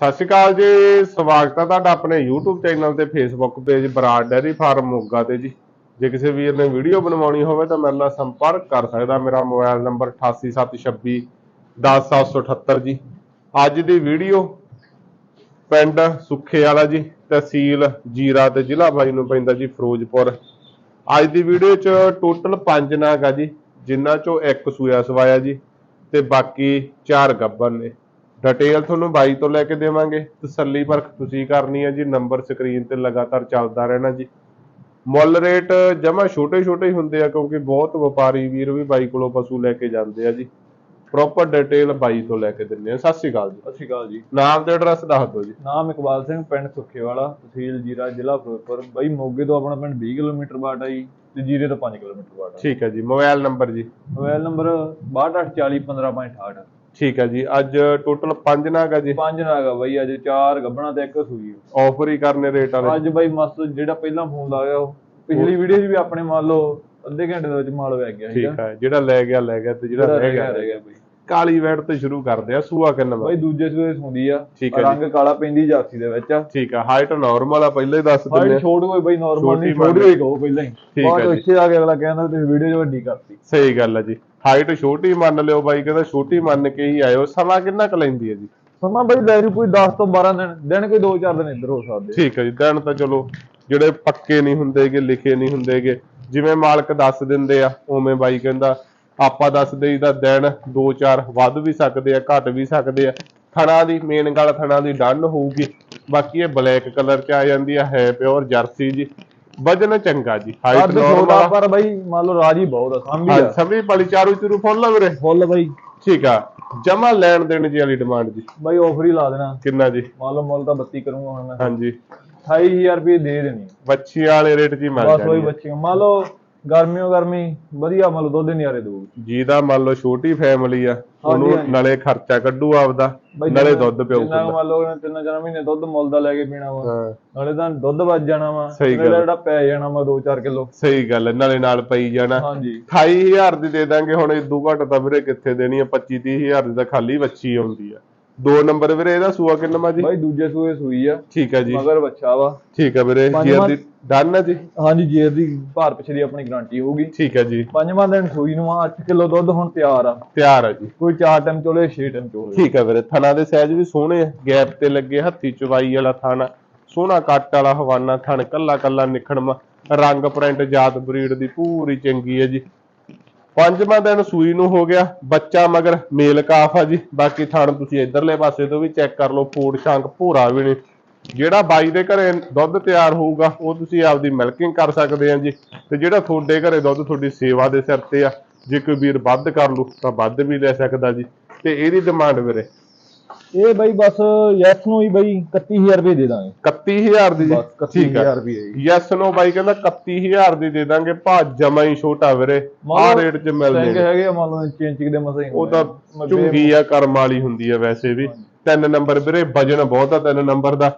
ਸਤਿ ਸ਼੍ਰੀ ਅਕਾਲ ਜੀ, ਸਵਾਗਤ ਹੈ ਤੁਹਾਡਾ ਆਪਣੇ YouTube ਚੈਨਲ ਤੇ Facebook page Brar dairy farm Moga ਤੇ ਜੀ। ਜੇ ਕਿਸੇ ਵੀਰ ਨੇ ਵੀਡੀਓ ਬਣਵਾਉਣੀ ਹੋਵੇ ਤਾਂ ਮੇਰੇ ਨਾਲ ਸੰਪਰਕ ਕਰ ਸਕਦਾ, ਮੇਰਾ ਮੋਬਾਈਲ ਨੰਬਰ 8876 10778 ਜੀ। ਅੱਜ ਦੀ ਵੀਡੀਓ ਪਿੰਡ ਸੁੱਖੇ ਵਾਲਾ ਜੀ, ਤਹਿਸੀਲ ਜੀਰਾ ਤੇ ਜ਼ਿਲ੍ਹਾ ਬਾਈ ਨੂੰ ਪੈਂਦਾ ਜੀ, ਫਿਰੋਜ਼ਪੁਰ। ਅੱਜ ਦੀ ਵੀਡੀਓ 'ਚ ਟੋਟਲ 5 ਨਾਗ ਆ ਜੀ, ਜਿਨ੍ਹਾਂ 'ਚੋਂ ਇੱਕ ਸੂਆ ਸਵਾਇਆ ਜੀ ਤੇ ਬਾਕੀ ਚਾਰ ਗੱਬਰ ਨੇ। ਡਿਟੇਲ ਤੁਹਾਨੂੰ ਬਾਈ ਤੋਂ ਲੈ ਕੇ ਦੇਵਾਂਗੇ। ਤਸੱਲੀ ਪਰਖ ਤੁਸੀਂ ਕਰਨੀ ਹੈ ਜੀ ਨੰਬਰ ਸਕਰੀਨ ਤੇ ਲਗਾਤਾਰ ਚੱਲਦਾ ਰਹਿਣਾ ਜੀ। ਮੁੱਲ ਰੇਟ ਜਮਾ ਛੋਟੇ ਛੋਟੇ ਹੀ ਹੁੰਦੇ ਆ ਕਿਉਂਕਿ ਬਹੁਤ ਵਪਾਰੀ ਵੀਰ ਵੀ ਬਾਈ ਕੋਲੋਂ ਪਸ਼ੂ ਲੈ ਕੇ ਜਾਂਦੇ ਆ ਜੀ। ਪ੍ਰੋਪਰ ਡਿਟੇਲ ਬਾਈ ਤੋਂ ਲੈ ਕੇ ਦਿੰਦੇ ਆ। ਸਤਿ ਸ਼੍ਰੀ ਅਕਾਲ ਜੀ। ਸਤਿ ਸ਼੍ਰੀ ਅਕਾਲ ਜੀ। ਨਾਮ ਤੇ ਐਡਰੈਸ ਦੱਸ ਦਿਓ ਜੀ। ਨਾਮ ਇਕਬਾਲ ਸਿੰਘ ਪਿੰਡ ਸੁੱਖੇਵਾਲਾ ਤਹਿਸੀਲ ਜੀਰਾ ਜ਼ਿਲ੍ਹਾ ਫਿਰੋਜ਼ਪੁਰ। ਬਾਈ ਮੋਗੇ ਤੋਂ ਆਪਣਾ ਪਿੰਡ 20 ਕਿਲੋਮੀਟਰ ਬਾਟ ਆ ਜੀ ਤੇ ਜੀਰੇ ਤੋਂ 5 ਕਿਲੋਮੀਟਰ ਬਾਟ ਆ। ਠੀਕ ਹੈ ਜੀ ਮੋਬਾਈਲ ਨੰਬਰ ਜੀ। ਮੋਬਾਈਲ ਨੰਬਰ 628415.68 ਠੀਕ ਹੈ ਜੀ ਅੱਜ ਟੋਟਲ 5 ਨਾਗ ਆ ਜੀ। ਪੰਜ ਨਾਗਾ ਬਾਈ ਅੱਜ ਚਾਰ ਗੱਬਣਾ ਤੇ ਇੱਕ ਸੂਈ ਆਫਰ ਹੀ ਕਰਨੇ ਰੇਟ ਵਾਲੇ। ਅੱਜ ਬਾਈ ਮਸਤ ਜਿਹੜਾ ਪਹਿਲਾਂ ਫੋਨ ਲਾਇਆ ਉਹ ਪਿਛਲੀ ਵੀਡੀਓ 'ਚ ਵੀ ਆਪਣੇ ਮੰਨ ਲਓ ਅੱਧੇ ਘੰਟੇ ਦੇ ਵਿੱਚ ਮਾਲ ਵਗ ਗਿਆ ਠੀਕ ਹੈ ਜਿਹੜਾ ਲੈ ਗਿਆ ਲੈ ਗਿਆ ਤੇ ਜਿਹੜਾ ਰਹਿ ਗਿਆ ਰਹਿ ਗਿਆ। ਬਾਈ। ਕਾਲੀ ਵੈੜ ਤੇ ਸ਼ੁਰੂ ਕਰਦੇ ਆ ਸੂਆ ਕਿੰਨਾ ਵਾ? ਬਾਈ ਦੂਜੇ ਸੂਏ ਸੁੰਦੀ ਆ ਠੀਕ ਜੀ। ਰੰਗ ਕਾਲਾ ਪੈਂਦੀ ਜਾਰਸੀ ਦੇ ਵਿੱਚ ਆ। ਠੀਕ ਆ ਹਾਈਟ ਨਾਰਮਲ ਆ ਪਹਿਲਾਂ ਹੀ ਦੱਸ ਦਿੰਦੇ ਆ। ਛੋਟ ਕੋਈ ਬਾਈ ਨਾਰਮਲ ਨਹੀਂ ਛੋਟੀ ਮੰਨ ਹੋਈ ਕਹੋ ਪਹਿਲਾਂ ਹੀ। ਠੀਕ ਬਾਅਦ ਇੱਥੇ ਆ ਕੇ ਅਗਲਾ ਕਹਿੰਦਾ ਤੁਸੀਂ ਵੀਡੀਓ 'ਚ ਵੱਡੀ ਕਰਤੀ। ਸਹੀ ਗੱਲ ਆ ਜੀ। ਹਾਈਟ ਛੋਟੀ ਮੰਨ ਲਿਓ ਬਾਈ ਕਹਿੰਦਾ ਛੋਟੀ ਮੰਨ ਕੇ ਹੀ ਆਇਓ। ਸਮਾਂ ਕਿੰਨਾ ਕੁ ਲੈਂਦੀ ਹੈ ਜੀ? ਸਮਾਂ ਬਈ ਲੈ ਰੂ ਕੋਈ 10 ਤੋਂ 12 ਦਿਨ ਦਿਨ ਕੋਈ 2-4 ਦਿਨ ਇੱਧਰ ਹੋ ਸਕਦੇ ਠੀਕ ਹੈ ਜੀ ਦਿਨ ਤਾਂ ਚਲੋ ਜਿਹੜੇ ਪੱਕੇ ਨਹੀਂ ਹੁੰਦੇਗੇ ਲਿਖੇ ਨਹੀਂ ਹੁੰਦੇਗੇ ਜਿਵੇਂ ਮਾਲਕ ਦੱਸ ਦਿੰਦੇ ਆ ਉਵੇਂ ਬਾਈ ਕਹਿੰਦਾ ਆਪਾਂ ਦੱਸ ਦੇਈਦਾ ਦਿਨ 2-4 ਵੱਧ ਵੀ ਸਕਦੇ ਆ ਘਟ ਵੀ ਸਕਦੇ ਆ। ਥਣਾ ਦੀ ਮੇਨ ਗੱਲ ਥਣਾ ਦੀ ਡਨ ਹੋਊਗੀ। ਬਾਕੀ ਇਹ ਬਲੈਕ ਕਲਰ ਚ ਆ ਜਾਂਦੀ ਆ ਹੈ ਪਿਓਰ ਜਰਸੀ ਜੀ। ਵਜਨ ਚੰਗਾ ਜੀ ਹਾਈਟ ਕੱਦ ਛੋਟਾ ਨਾਰਮਲ ਪਰ ਬਈ ਮੰਨ ਲਓ ਰਾਜੀ ਬਹੁਤ ਆ ਸਾਂਭੀ ਹਾਂ ਆ। ਸਭੀ ਪਲੀ ਚਾਰੂ ਚੁਰੂ ਫੁੱਲ ਆ ਵੀਰੇ। ਫੁੱਲ ਬਈ। ਠੀਕ ਆ ਜਮਾ ਲੈਣ ਦੇਣ ਜੀ ਵਾਲੀ ਡਿਮਾਂਡ ਜੀ। ਬਈ ਆਫਰ ਹੀ ਲਾ ਦੇਣਾ। ਕਿੰਨਾ ਜੀ? ਮੰਨ ਲਓ ਮੁੱਲ ਤਾਂ 32 ਕਰੂੰਗਾ ਹੁਣ ਮੈਂ। ਹਾਂਜੀ। 28000 ਰੁਪਏ ਦੇ ਦੇਣੀ। ਬੱਚੀ ਵਾਲੇ ਰੇਟ ਜੀ ਮਿਲ ਬਸ ਉਹੀ ਜਾਣੀ। ਬੱਚੀਆਂ ਮੰਨ ਲਓ ਗਰਮੀਓ ਗਰਮੀ ਵਧੀਆ ਮੰਨ ਲਓ ਦੁੱਧ ਨਿਆਰੇ ਦਊਗੀ ਜਿਹਦਾ ਮੰਨ ਲਓ ਛੋਟੀ ਫੈਮਿਲੀ ਆ ਉਹਨੂੰ। ਨਾਲੇ ਖਰਚਾ ਕੱਢੂ ਆਪਦਾ ਨਾਲੇ ਦੁੱਧ ਪਿਓ ਜਿੰਨਾ ਮੰਨ ਲਓ ਉਹਨੇ ਤਿੰਨ ਚਾਰ ਮਹੀਨੇ ਦੁੱਧ ਮੁੱਲ ਦਾ ਲੈ ਕੇ ਪੀਣਾ ਵਾ ਨਾਲੇ ਤਾਂ ਦੁੱਧ ਵੱਜ ਜਾਣਾ ਵਾ ਨਾਲੇ। ਜਿਹੜਾ ਪੈ ਜਾਣਾ ਵਾ 2-4 ਕਿਲੋ। ਸਹੀ ਗੱਲ ਨਾਲੇ ਨਾਲ ਪਈ ਜਾਣਾ। ਹਾਂਜੀ। 28000 ਦੀ ਦੇ ਦਾਂਗੇ ਹੁਣ ਇਦੋਂ ਘੱਟ ਤਾਂ ਵੀਰੇ ਕਿੱਥੇ ਦੇਣੀ ਆ? 25 30000 ਦੀ ਤਾਂ ਖਾਲੀ ਬੱਚੀ ਆਉਂਦੀ ਆ। ਦੋ ਨੰਬਰ ਵੀਰੇ ਇਹਦਾ ਸੂਆ ਕਿੰਨਾ ਮਾ ਜੀ? ਬਾਈ ਦੂਜੇ ਸੂਏ ਸੂਈ ਆ। ਠੀਕ ਆ ਜੀ। ਮਗਰ ਬੱਚਾ ਵਾ। ਠੀਕ ਆ ਵੀਰੇ ਪੰਜਵਾਂ- ਜੀ ਦੀ ਡਨ ਆ ਜੀ? ਹਾਂਜੀ ਜੇਰ ਦੀ ਭਾਰ ਪਿਛੇ ਦੀ ਆਪਣੀ ਗਾਰੰਟੀ ਹੋਊਗੀ। ਠੀਕ ਆ ਜੀ। ਪੰਜਵਾਂ ਦਿਨ ਸੂਈ ਨੂੰ ਆ 8 ਕਿਲੋ ਦੁੱਧ ਹੁਣ ਤਿਆਰ ਆ। ਤਿਆਰ ਆ ਜੀ। ਕੋਈ 4 ਟਾਈਮ ਚੋਲੇ 6 ਟਾਈਮ ਚੋਲੇ। ਠੀਕ ਆ ਵੀਰੇ ਥਣਾ ਦੇ ਸਾਈਜ਼ ਵੀ ਸੋਹਣੇ ਆ। ਗੈਪ ਤੇ ਲੱਗੇ ਹੱਥੀ ਚਵਾਈ ਵਾਲਾ ਥਣ ਸੋਹਣਾ ਕੱਟ ਵਾਲਾ ਹਵਾਨਾ ਥਣ ਕੱਲਾ ਕੱਲਾ ਨਿਖੜਮਾ। ਰੰਗ ਪ੍ਰਿੰਟ ਜਾਤ ਬਰੀਡ ਦੀ ਪੂਰੀ ਚੰਗੀ ਹੈ ਜੀ। ਪੰਜਵਾਂ ਦਿਨ ਸੂਈ ਨੂੰ ਹੋ ਗਿਆ, ਬੱਚਾ ਮਗਰ ਮੇਲ ਕਾਫ ਆ ਜੀ। ਬਾਕੀ ਥਾਣ ਤੁਸੀਂ ਇਧਰਲੇ ਪਾਸੇ ਤੋਂ ਵੀ ਚੈੱਕ ਕਰ ਲਓ, ਫੂਡ ਸ਼ਾਂਕ ਭੂਰਾ ਵੀ ਨਹੀਂ। ਜਿਹੜਾ ਬਾਈ ਦੇ ਘਰੇ ਦੁੱਧ ਤਿਆਰ ਹੋਊਗਾ, ਉਹ ਤੁਸੀਂ ਆਪਦੀ ਮਿਲਕਿੰਗ ਕਰ ਸਕਦੇ ਆ ਜੀ। ਤੇ ਜਿਹੜਾ ਤੁਹਾਡੇ ਘਰੇ ਦੁੱਧ ਤੁਹਾਡੀ ਸੇਵਾ ਦੇ ਸਿਰ ਤੇ ਆ, ਜੇ ਕੋਈ ਵੀਰ ਵੱਧ ਕਰ ਲੂ, ਤਾਂ ਵੱਧ ਵੀ ਲੈ ਸਕਦਾ ਜੀ। ਤੇ ਇਹਦੀ ਡਿਮਾਂਡ ਵੀਰੇ ਇਹ ਬਾਈ ਬਸ ਯੈਸ ਨੂੰ ਹੀ ਬਾਈ 31000 ਰੁਪਏ ਦੇ ਦਾਂਗੇ। 31000 ਦੀ ਜੀ? ਬਸ ਠੀਕ 31000 ਆ। ਰੁਪਏ ਜੀ। ਯੈਸ ਨੋ ਬਾਈ ਕਹਿੰਦਾ 31000 ਦੀ ਦੇ ਦਾਂਗੇ। ਭਾ ਜਮਾ ਹੀ ਛੋਟਾ ਵੀਰੇ। ਆ ਰੇਟ 'ਚ ਮਿਲ ਜੇ ਹੈਗੇ ਮੰਨ ਲਓ ਇੰਚ ਇੰਚ ਦੇ ਮਸਾਂ ਹੀ ਉਹ ਤਾਂ ਝੁੰਗੀ ਆ। ਕਰਮ ਵਾਲੀ ਹੁੰਦੀ ਆ ਵੈਸੇ ਵੀ। ਤਿੰਨ ਨੰਬਰ ਵੀਰੇ ਵਜਨ ਬਹੁਤ ਆ ਤਿੰਨ ਨੰਬਰ ਦਾ।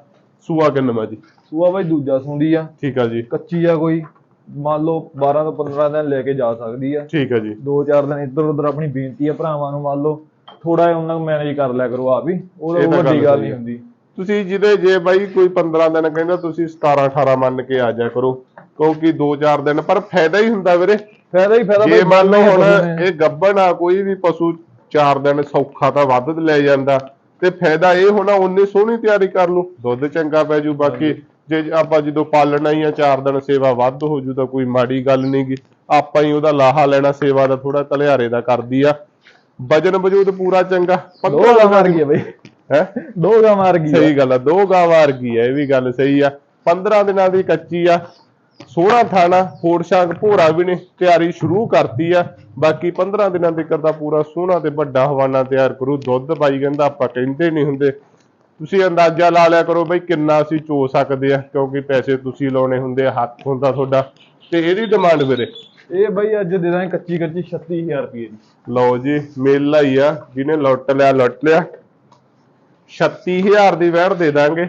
ਸੂਆ ਕਿੰਨਾ ਜੀ? ਸੂਆ ਬਾਈ ਦੂਜਾ ਸੁੰਦੀ ਆ। ਠੀਕ ਆ ਜੀ। ਕੱਚੀ ਆ ਕੋਈ। ਮੰਨ ਲਓ 12 ਤੋਂ 15 ਦਿਨ ਲੈ ਕੇ ਜਾ ਸਕਦੀ ਆ। ਠੀਕ ਆ ਜੀ। 2-4 ਦਿਨ ਇੱਧਰ ਉੱਧਰ ਆਪਣੀ ਬੇਨਤੀ ਆ ਭਰਾਵਾਂ ਨੂੰ ਮੰਨ ਲਓ। ਥੋੜਾ ਜਿਹਾ ਉਹਨਾਂ ਨੂੰ ਮੈਨੇਜ ਕਰ ਲਿਆ ਕਰੋ ਆਪ ਹੀ। ਉਹ ਇਹ ਤਾਂ ਵੱਡੀ ਗੱਲ ਨਹੀਂ। ਹੁੰਦੀ। ਤੁਸੀਂ ਜਿਹਦੇ ਜੇ ਬਾਈ ਕੋਈ 15 ਦਿਨ ਕਹਿੰਦਾ ਤੁਸੀਂ 17 18 ਮੰਨ ਕੇ ਆ ਜਾ ਕਰੋ ਕਿਉਂਕਿ 2-4 ਦਿਨ ਪਰ ਫਾਇਦਾ ਹੀ ਹੁੰਦਾ ਵੀਰੇ। ਫਾਇਦਾ ਹੀ ਫਾਇਦਾ ਜੇ ਮੰਨ ਲਓ ਹੁਣ। ਇਹ ਗੱਬਣ ਆ ਕੋਈ ਵੀ ਪਸ਼ੂ 4 ਦਿਨ ਸੌਖਾ ਤਾਂ ਵੱਧ ਲੈ ਜਾਂਦਾ। ਤੇ ਫਾਇਦਾ ਇਹ ਹੋਣਾ ਉਹਨੇ ਸੋਹਣੀ ਤਿਆਰੀ ਕਰ ਲੂ ਦੁੱਧ ਚੰਗਾ ਪੈ ਜੂ ਬਾਕੀ ਜੇ ਆਪਾਂ ਜਦੋਂ ਪਾਲਣਾ ਹੀ ਆ 4 ਦਿਨ ਸੇਵਾ ਵੱਧ ਹੋ ਜੂ ਤਾਂ ਕੋਈ ਮਾੜੀ ਗੱਲ ਨਹੀਂਗੀ ਆਪਾਂ ਹੀ ਉਹਦਾ ਲਾਹਾ ਲੈਣਾ ਸੇਵਾ ਦਾ ਥੋੜਾ ਕਲਿਆਰੇ ਦਾ ਕਰਦੀ ਆ। ਵਜਨ ਵਜੂਦ ਪੂਰਾ ਚੰਗਾ ਦੋ ਗਾਂ ਮਾਰ ਗਈ ਬਾਈ। ਹੈ? ਦੋ ਗਾਂ ਮਾਰ ਗਈ। ਸਹੀ ਗੱਲ ਆ ਦੋ ਗਾਂ ਵਰਗੀ ਆ ਇਹ ਵੀ ਗੱਲ ਸਹੀ ਆ। 15 ਦਿਨਾਂ ਦੀ ਕੱਚੀ ਆ ਸੋਹਣਾ ਥਾਣਾ ਫੋੜ ਸ਼ਾਂਕ ਭੋਰਾ ਵੀ ਨੇ ਤਿਆਰੀ ਸ਼ੁਰੂ ਕਰਤੀ ਆ। ਬਾਕੀ 15 ਦਿਨਾਂ ਦੇ ਕਰਦਾ ਪੂਰਾ ਸੋਹਣਾ ਤੇ ਵੱਡਾ ਹਵਾਨਾ ਤਿਆਰ ਕਰੂ ਦੁੱਧ ਬਾਈ ਕਹਿੰਦਾ ਆਪਾਂ ਕਹਿੰਦੇ ਨਹੀਂ ਹੁੰਦੇ। ਤੁਸੀਂ ਅੰਦਾਜ਼ਾ ਲਾ ਲਿਆ ਕਰੋ ਬਈ ਕਿੰਨਾ ਅਸੀਂ ਚੋ ਸਕਦੇ ਆ ਕਿਉਂਕਿ ਪੈਸੇ ਤੁਸੀਂ ਲਾਉਣੇ ਹੁੰਦੇ ਆ ਹੱਥ ਹੁੰਦਾ ਤੁਹਾਡਾ। ਤੇ ਇਹਦੀ ਡਿਮਾਂਡ ਵੀਰੇ। ਇਹ ਬਈ ਅੱਜ ਦੇ ਦਾਂਗੇ ਕੱਚੀ ਕੱਚੀ 36000 ਰੁਪਏ ਦੀ। ਲਓ ਜੀ, ਮੇਲਾ ਹੀ ਆ, ਜਿਹਨੇ ਲੁੱਟ ਲਿਆ ਲੁੱਟ ਲਿਆ। 36000 ਦੀ ਵੈੜ ਦੇ ਦਾਂਗੇ।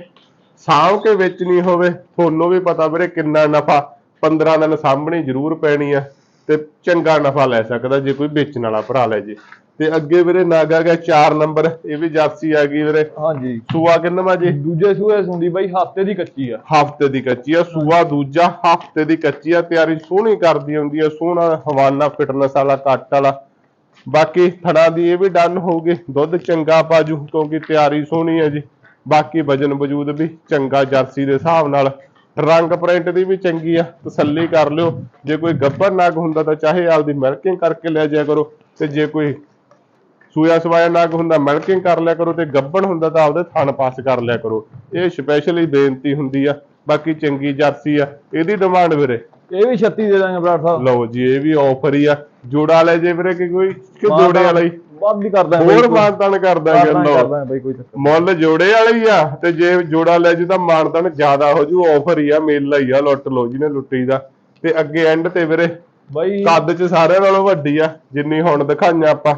ਸਾਂਭ ਕੇ ਵੇਚਣੀ ਹੋਵੇ, ਤੁਹਾਨੂੰ ਵੀ ਪਤਾ ਵੀਰੇ ਕਿੰਨਾ ਨਫਾ। 15 ਦਿਨ ਸਾਂਭਣੀ ਜ਼ਰੂਰ ਪੈਣੀ ਆ, ਤੇ ਚੰਗਾ ਨਫਾ ਲੈ ਸਕਦਾ ਜੇ ਕੋਈ ਵੇਚਣ ਵਾਲਾ ਭਰਾ ਲੈ ਜੇ। ਤੇ ਅੱਗੇ ਵੀਰੇ ਨਾਗਾ ਗਿਆ 4 ਨੰਬਰ ਇਹ ਵੀ ਜਰਸੀ ਆ ਗਈ ਵੀਰੇ। ਹਾਂਜੀ। ਸੂਆ ਕਿੰਨਵਾ ਜੀ? ਦੂਜੇ ਸੂਏ ਸੁੰਦੀ ਬਾਈ ਹਫ਼ਤੇ ਦੀ ਕੱਚੀ ਆ। ਹਫ਼ਤੇ ਦੀ ਕੱਚੀ ਆ ਸੂਆ ਦੂਜਾ ਹਫ਼ਤੇ ਦੀ ਕੱਚੀ ਆ ਤਿਆਰੀ ਸੋਹਣੀ ਕਰਦੀ ਹੁੰਦੀ ਆ ਸੋਹਣਾ ਹਵਾਨਾ ਫਿਟਨੈਸ ਵਾਲਾ ਕੱਟ ਵਾਲਾ। ਬਾਕੀ ਥਣਾ ਦੀ ਇਹ ਵੀ ਡਨ ਹੋਊਗੀ ਦੁੱਧ ਚੰਗਾ ਪਾਜੂ ਕਿਉਂਕਿ ਤਿਆਰੀ ਸੋਹਣੀ ਹੈ ਜੀ। ਬਾਕੀ ਵਜਨ ਵਜੂਦ ਵੀ ਚੰਗਾ ਜਰਸੀ ਦੇ ਹਿਸਾਬ ਨਾਲ। ਰੰਗ ਪ੍ਰਿੰਟ ਦੀ ਵੀ ਚੰਗੀ ਆ ਤਸੱਲੀ ਕਰ ਲਿਓ। ਜੇ ਕੋਈ ਗੱਬਰ ਨਗ ਹੁੰਦਾ ਤਾਂ ਚਾਹੇ ਆਪਦੀ ਮਿਲਕਿੰਗ ਕਰਕੇ ਲੈ ਜਾਇਆ ਕਰੋ ਤੇ ਜੇ ਕੋਈ ਸੂਆ ਸਵਾਇਆ ਨਗ ਹੁੰਦਾ ਮਿਲਕਿੰਗ ਕਰ ਲਿਆ ਕਰੋ ਤੇ ਗੱਬਣ ਹੁੰਦਾ ਤਾਂ ਆਪਦੇ ਥਣ ਪਾਸ ਕਰ ਲਿਆ ਕਰੋ। ਇਹ ਸਪੈਸ਼ਲੀ ਬੇਨਤੀ ਹੁੰਦੀ ਆ ਬਾਕੀ ਚੰਗੀ ਜਰਸੀ ਆ ਇਹਦੀ ਡਿਮਾਂਡ ਵੀਰੇ। ਇਹ ਵੀ 36 ਦੇ ਦਾਂਗੇ ਬਰਾੜ ਸਾਹਿਬ। ਲਓ ਜੀ ਇਹ ਵੀ ਆਫਰ ਹੀ ਆ। ਜੋੜਾ ਲੈ ਜੇ ਵੀਰੇ ਕਿ ਕੋਈ ਕਿ ਜੋੜੇ ਵਾਲਾ? ਹੀ ਵੱਧ ਵੀ ਕਰ ਦਾਂਗੇ ਹੋਰ ਮਾਨਤਾਨ ਕਰ ਦਾਂਗੇ ਕਰ ਲਓ ਮੁੱਲ ਜੋੜੇ ਵਾਲਾ ਹੀ ਆ ਤੇ ਜੇ ਜੋੜਾ ਲੈ ਜੂ ਤਾਂ ਮਾਨਤਾਨ ਜ਼ਿਆਦਾ ਹੋ ਜੂ ਆਫਰ ਹੀ ਆ ਮੇਲਾ ਹੀ ਆ ਲੁੱਟ ਲਓ ਜਿਹਨੇ ਲੁੱਟੀ ਦਾ। ਤੇ ਅੱਗੇ ਐਂਡ ਤੇ ਵੀਰੇ ਬਾਈ ਕੱਦ ਚ ਸਾਰਿਆਂ ਨਾਲੋਂ ਵੱਡੀ ਆ ਜਿੰਨੀ ਹੁਣ ਦਿਖਾਈਆਂ ਆਪਾਂ।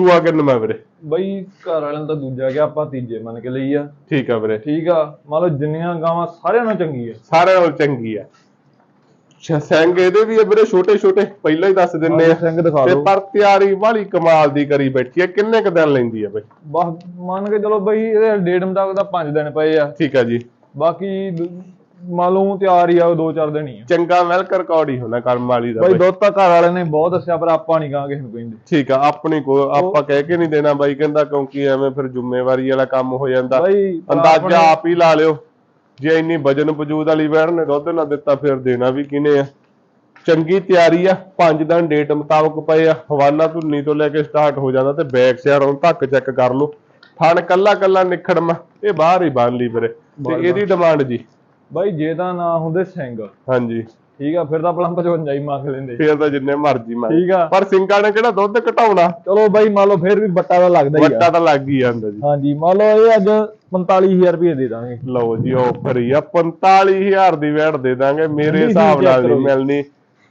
ਸੂਆ ਕਿੰਨਾ ਵੀਰੇ। ਬਾਈ ਘਰ ਵਾਲਿਆਂ ਦਾ ਦੂਜਾ ਗਿਆ ਆਪਾਂ ਤੀਜੇ ਮੰਨ ਕੇ ਲਈ ਆ। ਠੀਕ ਆ ਵੀਰੇ। ਠੀਕ ਆ ਮੰਨ ਲਓ ਜਿੰਨੀਆਂ ਗਾਵਾਂ ਸਾਰਿਆਂ ਨਾਲੋਂ ਚੰਗੀ ਆ। ਸਾਰਿਆਂ ਨਾਲੋਂ ਚੰਗੀ ਆ। ਸਿੰਘ ਇਹਦੇ ਵੀ ਆ ਵੀਰੇ ਛੋਟੇ ਛੋਟੇ ਪਹਿਲਾਂ ਹੀ ਦੱਸ ਦਿੰਨੇ ਆ। ਸਿੰਘ ਦਿਖਾ ਤੇ ਦਿਓ। ਪਰ ਤਿਆਰੀ ਵਾਲੀ ਕਮਾਲ ਦੀ ਕਰੀ ਬੈਠੀ ਆ ਕਿੰਨੇ ਕ ਦਿਨ ਲੈਂਦੀ ਆ ਬਈ? ਬਸ ਮੰਨ ਕੇ ਚਲੋ ਬਾਈ ਇਹਦੇ ਡੇਟ ਮੁਤਾਬਕ ਤਾਂ 5 ਦਿਨ ਪਏ ਆ। ਠੀਕ ਆ ਜੀ। ਬਾਕੀ ਦ- ਮੰਨ ਲਓ ਤਿਆਰ ਹੀ ਆ 2-4 ਦਿਨ ਹੀ ਆ। ਚੰਗਾ ਮਿਲਕ ਰਿਕਾਰਡ ਹੀ ਹੋਣਾ ਕਰਮ ਵਾਲੀ ਦਾ ਬਾਈ ਦੁੱਧ ਤਾਂ ਘਰ ਵਾਲਿਆਂ ਨੇ ਬਹੁਤ ਦੱਸਿਆ ਪਰ ਆਪਾਂ ਨਹੀਂ ਕਹਾਂਗੇ ਨੂੰ ਕਹਿੰਦੇ। ਠੀਕ ਆ ਆਪਣੀ ਕੋ ਆਪਾਂ ਕਹਿ ਕੇ ਨਹੀਂ ਦੇਣਾ ਬਾਈ ਕਹਿੰਦਾ ਕਿਉਂਕਿ ਐਵੇਂ ਫਿਰ ਜ਼ਿੰਮੇਵਾਰੀ ਵਾਲਾ ਕੰਮ ਹੋ ਜਾਂਦਾ। ਅੰਦਾਜ਼ਾ ਆਪ ਹੀ ਲਾ ਲਿਓ। ਜੇ ਇੰਨੀ ਵਜਨ ਵਜੂਦ ਵਾਲੀ ਵੈੜ ਨੇ ਦੁੱਧ ਨਾ ਦਿੱਤਾ ਫਿਰ ਦੇਣਾ ਵੀ ਕਿਨੇ ਆ? ਚੰਗੀ ਤਿਆਰੀ ਆ ਪੰਜ ਦਿਨ ਡੇਟ ਮੁਤਾਬਕ ਪਏ ਆ। ਹਵਾਨਾ ਧੁੰਨੀ ਤੋਂ ਲੈ ਕੇ ਸਟਾਰਟ ਹੋ ਜਾਂਦਾ ਤੇ ਬੈਕ ਸਿਆਰੋਂ ਤੱਕ ਚੈੱਕ ਕਰ ਲਓ। ਥਣ ਕੱਲਾ ਕੱਲਾ ਨਿਖੜਮਾ ਇਹ ਬਾਹਰ ਹੀ ਬੰਨ ਲਈ ਵੀਰੇ। ਤੇ ਇਹਦੀ ਡਿਮਾਂਡ ਜੀ। ਬਾਈ ਜੇ ਤਾਂ ਨਾ ਹੁੰਦੇ ਸਿੰਘ। ਹਾਂਜੀ। ਠੀਕ ਆ ਫਿਰ ਤਾਂ ਪਲੰਪ 55 ਹੀ ਮੰਗ ਲੈਂਦੇ। ਫੇਰ ਤਾਂ ਜਿੰਨੇ ਮਰਜ਼ੀ ਮੰਨ ਠੀਕ ਆ। ਪਰ ਸਿੰਘਾਂ ਨੇ ਕਿਹੜਾ ਦੁੱਧ ਘਟਾਉਣਾ? ਚਲੋ ਬਾਈ ਮੰਨ ਲਓ ਫਿਰ ਵੀ ਬੱਟਾ ਦਾ ਲੱਗਦਾ ਹੀ ਆ। ਵੱਟਾ ਤਾਂ ਲੱਗ ਹੀ ਜਾਂਦਾ ਜੀ। ਹਾਂਜੀ ਮੰਨ ਲਓ ਇਹ ਅੱਜ 45000 ਰੁਪਏ ਦੇ ਦਾਂਗੇ। ਲਓ ਜੀ ਆਫਰ ਹੀ ਆ। 45000 ਦੀ ਵੈਟ ਦੇ ਦਾਂਗੇ ਮੇਰੇ ਹਿਸਾਬ ਨਾਲ ਨਹੀਂ। ਮਿਲਣੀ।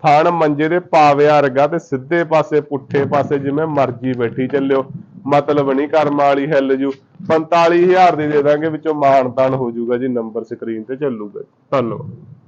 ਥਣ ਮੰਜੇ ਦੇ ਪਾਵਿਆ ਵਰਗਾ ਤੇ ਸਿੱਧੇ ਪਾਸੇ ਪੁੱਠੇ ਪਾਸੇ ਜਿਵੇਂ ਮਰਜ਼ੀ ਬੈਠੀ ਚੱਲਿਓ। ਮਤਲਬ ਨਹੀਂ ਕਰਮ ਵਾਲੀ ਹਿੱਲ ਜੂ। 45000 ਦੀ ਦੇ ਦਾਂਗੇ, ਵਿੱਚੋਂ ਮਾਣ ਤਾਣ ਹੋ ਜਾਊਗਾ ਜੀ, ਨੰਬਰ ਸਕਰੀਨ ਤੇ ਚੱਲੂਗਾ ਧੰਨਵਾਦ।